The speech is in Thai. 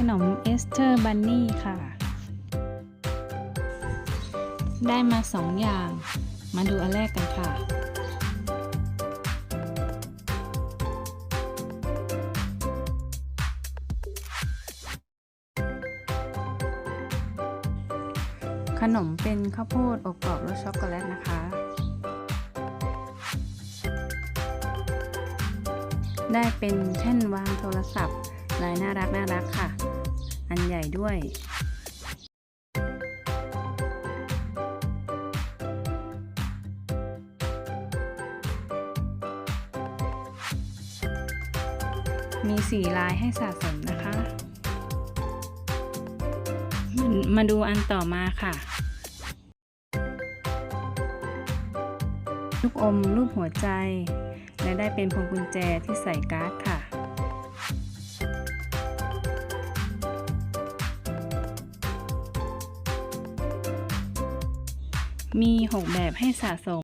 ขนมเอสเตอร์บันนี่ค่ะ ได้มาสองอย่าง มาดูอันแรกกันค่ะ ขนมเป็นข้าวโพดอบกรอบรสช็อกโกแลตนะคะ ได้เป็นแท่นวางโทรศัพท์ลายน่ารักน่ารักค่ะ อันใหญ่ด้วยมีสีลายให้สะสมนะคะ มามาดูอันต่อมาค่ะ ลูกอมรูปหัวใจ และได้เป็นพวงกุญแจที่ใส่การ์ดค่ะ มี 6 แบบให้สะสม